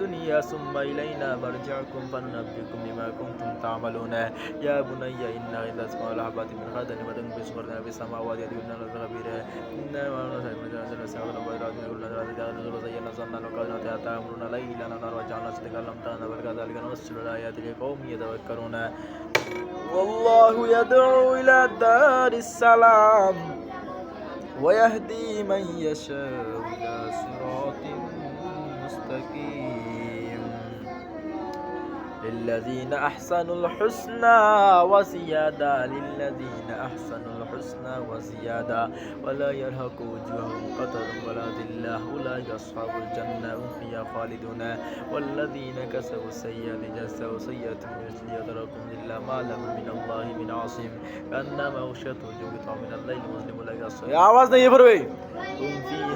الدنيا ثم إلينا مرجعكم فننبئكم بما كنتم تعملون يا بني إن إذا تسمع الحبات من خردل فتكن في صغرنا في السماوات يدعونا الخبير إنا ونسأل من جنة نسأل البيضات كل ذات جاهل وزينا ظنا وقالنا تأمرنا ليلا نهار وجعلنا صدقا لم تغن بل كذلك نفصل الآيات لقوم يتفكرون والله يدعو إلى دار السلام ويهدي من يشاء إلى صراط مستقيم للذين أحسنوا الحسنى وزيادة للذين أحسنوا الحسنى وزيادة. ولا يرهق وجوههم قتر ولا ذلة ولا أصحاب الجنة هم فيها خالدون. والذين كسبوا السيئات جزاء سيئة مثل يدركم إلا ما لهم من الله من عاصم. كأنما أغشيت وجوه من الليل مظلم لا الصلاة يا عواز يا هم فيها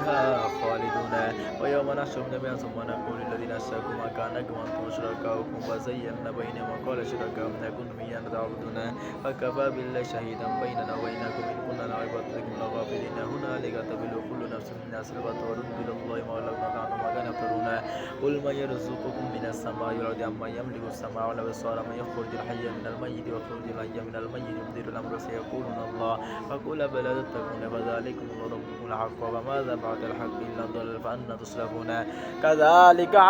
ويوم نحشر النبي ثم نقول للذين أشركوا مكانكم وأنتم شركاؤكم وزينا بينهم وقال شركاؤهم ما كنتم إيانا تعبدون فكفى بالله شهيدا بيننا وبينكم إن كنا عن عبادتكم لغافلين هنالك تبلو كل نفس مما أسلفت ورد إلى الله مولاكم كانوا ما كانوا يفترون. قل من يرزقكم من السماء والأرض أمن يملك السماء والأبصار من يخرج الحي من الميت ويخرج الحي من الميت يدير الأمر سيقولون الله. فقل بلى تتقون فذلكم ربكم الحق وماذا بعد الحق إلا الضلال আন্না তুসলাফুনা কাযালিকা